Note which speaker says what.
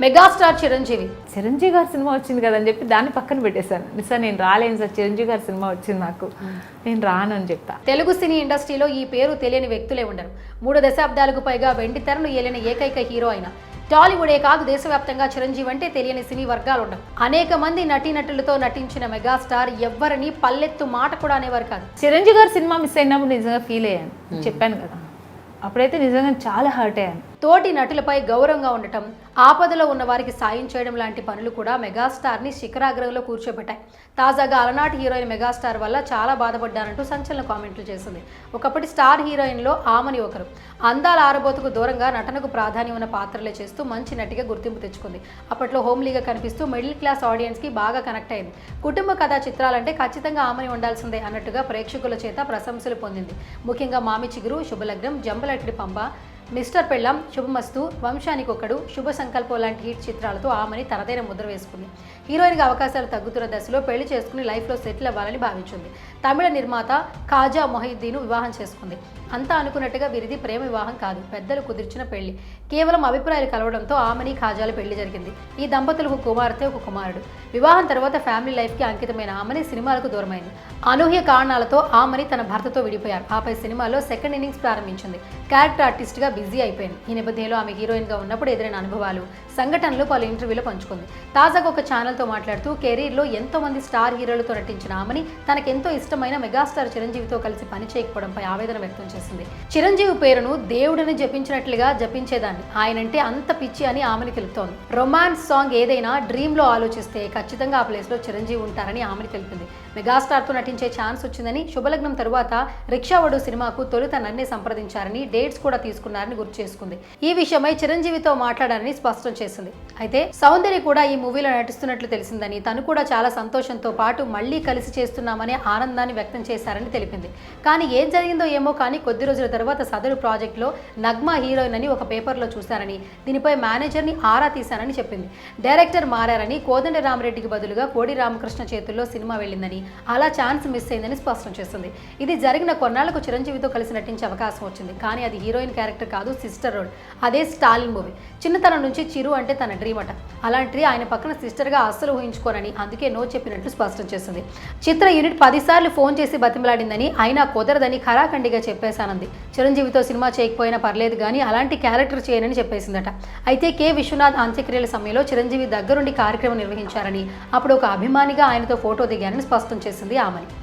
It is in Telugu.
Speaker 1: మెగాస్టార్ చిరంజీవి.
Speaker 2: చిరంజీవి గారి సినిమా వచ్చింది కదా అని చెప్పి దాన్ని పక్కన పెట్టేశాను. సార్ నేను రాలేను సార్. చిరంజీవి గారి సినిమా వచ్చింది నాకు. నేను రాను అని చెప్పా
Speaker 1: తెలుగు సినీ ఇండస్ట్రీలో ఈ పేరు తెలియని వ్యక్తులే ఉండరు. మూడు దశాబ్దాలకు పైగా వెండి తెరను ఏలిన ఏకైక హీరో అయిన. టాలీవుడే కాదు దేశవ్యాప్తంగా చిరంజీవి అంటే తెలియని సినీ వర్గాలు ఉండవు. అనేక మంది నటీనటులతో నటించిన మెగాస్టార్ ఎవ్వరిని పల్లెత్తు మాట కూడా అనేవారు కాదు.
Speaker 2: చిరంజీవి గారి సినిమా మిస్ అయినప్పుడు నిజంగా ఫీల్ అయ్యాను. చెప్పాను కదా. అప్పుడైతే నిజంగా చాలా హర్ట్ అయ్యాను.
Speaker 1: తోటి నటులపై గౌరవంగా ఉండటం ఆపదలో ఉన్న వారికి సాయం చేయడం లాంటి పనులు కూడా మెగాస్టార్ని శిఖరాగ్రంలో కూర్చోబెట్టాయి. తాజాగా అలనాటి హీరోయిన్ మెగాస్టార్ వల్ల చాలా బాధపడ్డానంటూ సంచలన కామెంట్లు చేసింది. ఒకప్పటి స్టార్ హీరోయిన్లో ఆమని ఒకరు. అందాల ఆరబోతుకు దూరంగా నటనకు ప్రాధాన్యం ఉన్న పాత్రలే చేస్తూ మంచి నటిగా గుర్తింపు తెచ్చుకుంది. అప్పట్లో హోమ్లీగా కనిపిస్తూ మిడిల్ క్లాస్ ఆడియన్స్కి బాగా కనెక్ట్ అయింది. కుటుంబ కథా చిత్రాలంటే ఖచ్చితంగా ఆమని ఉండాల్సిందే అన్నట్టుగా ప్రేక్షకుల చేత ప్రశంసలు పొందింది. ముఖ్యంగా మామి చిగురు శుభలగ్నం ആയിട്ടൊരു പമ്പ. మిస్టర్ పెళ్ళం శుభమస్తు. వంశానికి ఒకడు శుభ సంకల్పం లాంటి హిట్ చిత్రాలతో ఆమెని తనదైన ముద్ర వేసుకుంది. హీరోయిన్గా అవకాశాలు తగ్గుతున్న దశలో పెళ్ళి చేసుకుని లైఫ్లో సెటిల్ అవ్వాలని భావించింది. తమిళ నిర్మాత ఖాజా మొహిద్దీను వివాహం చేసుకుంది. అంతా అనుకున్నట్టుగా వీరిది ప్రేమ వివాహం కాదు పెద్దలు కుదిర్చిన పెళ్ళి. కేవలం అభిప్రాయాలు కలవడంతో ఆమెని ఖాజాల పెళ్ళి జరిగింది. ఈ దంపతులకు కుమార్తె ఒక కుమారుడు. వివాహం తర్వాత ఫ్యామిలీ లైఫ్కి అంకితమైన ఆమెని సినిమాలకు దూరమైంది. అనూహ్య కారణాలతో ఆమెని తన భర్తతో విడిపోయారు. ఆపై సినిమాలో సెకండ్ ఇన్నింగ్స్ ప్రారంభించింది. క్యారెక్టర్ ఆర్టిస్ట్గా బిజీ అయిపోయింది. ఈ నేపథ్యంలో ఆమె హీరోయిన్గా ఉన్నప్పుడు ఎదురైన అనుభవాలు సంఘటనలు పలు ఇంటర్వ్యూలో పంచుకుంది. తాజాగా ఒక ఛానల్తో మాట్లాడుతూ కెరీర్లో ఎంతో మంది స్టార్ హీరోలతో నటించిన ఆమెని తనకెంతో ఇష్టమైన మెగాస్టార్ చిరంజీవితో కలిసి పని చేయకపోవడంపై ఆవేదన వ్యక్తం చేసింది. చిరంజీవి పేరును దేవుడిని జపించినట్లుగా జపించేదాన్ని. ఆయనంటే అంత పిచ్చి అని ఆమెని తెలుపుతోంది. రొమాన్స్ సాంగ్ ఏదైనా డ్రీమ్లో ఆలోచిస్తే ఖచ్చితంగా ఆ ప్లేస్లో చిరంజీవి ఉంటారని ఆమెని తెలిపింది. మెగాస్టార్తో నటించే ఛాన్స్ వచ్చిందని శుభలగ్నం తరువాత రిక్షావడు సినిమాకు తొలుత నన్నే సంప్రదించారని డేట్స్ కూడా తీసుకున్నారు. తీసుకున్నారని గుర్తు చేసుకుంది. ఈ విషయమై చిరంజీవితో మాట్లాడారని స్పష్టం చేసింది. అయితే సౌందర్య కూడా ఈ మూవీలో నటిస్తున్నట్లు తెలిసిందని తను కూడా చాలా సంతోషంతో పాటు మళ్ళీ కలిసి చేస్తున్నామనే ఆనందాన్ని వ్యక్తం చేశారని తెలిపింది. కానీ ఏం జరిగిందో ఏమో కానీ కొద్ది రోజుల తర్వాత సదరు ప్రాజెక్టులో నగ్మా హీరోయిన్ అని ఒక పేపర్లో చూశారని దీనిపై మేనేజర్ని ఆరా తీశానని చెప్పింది. డైరెక్టర్ మారారని కోదండ రామరెడ్డికి బదులుగా కోడి రామకృష్ణ చేతుల్లో సినిమా వెళ్ళిందని అలా ఛాన్స్ మిస్ అయిందని స్పష్టం చేసింది. ఇది జరిగిన కొన్నాళ్ళకు చిరంజీవితో కలిసి నటించే అవకాశం వచ్చింది. కానీ అది హీరోయిన్ క్యారెక్టర్ కాదు సిస్టర్ రోల్ అదే స్టాలిన్ మూవీ చిన్నతనం నుంచి చిరు అంటే తన డ్రీమ్ అట. అలాంటి ఆయన పక్కన సిస్టర్గా అస్సలు ఊహించుకోనని అందుకే నో చెప్పినట్లు స్పష్టం చేసింది. చిత్ర యూనిట్ పదిసార్లు ఫోన్ చేసి బతిమలాడిందని అయినా కుదరదని ఖరాఖండిగా చెప్పేశానంది. చిరంజీవితో సినిమా చేయకపోయినా పర్లేదు కానీ అలాంటి క్యారెక్టర్ చేయనని చెప్పేసిందట. అయితే కె. విశ్వనాథ్ అంత్యక్రియల సమయంలో చిరంజీవి దగ్గరుండి కార్యక్రమం నిర్వహించారని అప్పుడు ఒక అభిమానిగా ఆయనతో ఫోటో దిగానని స్పష్టం చేసింది ఆమెని.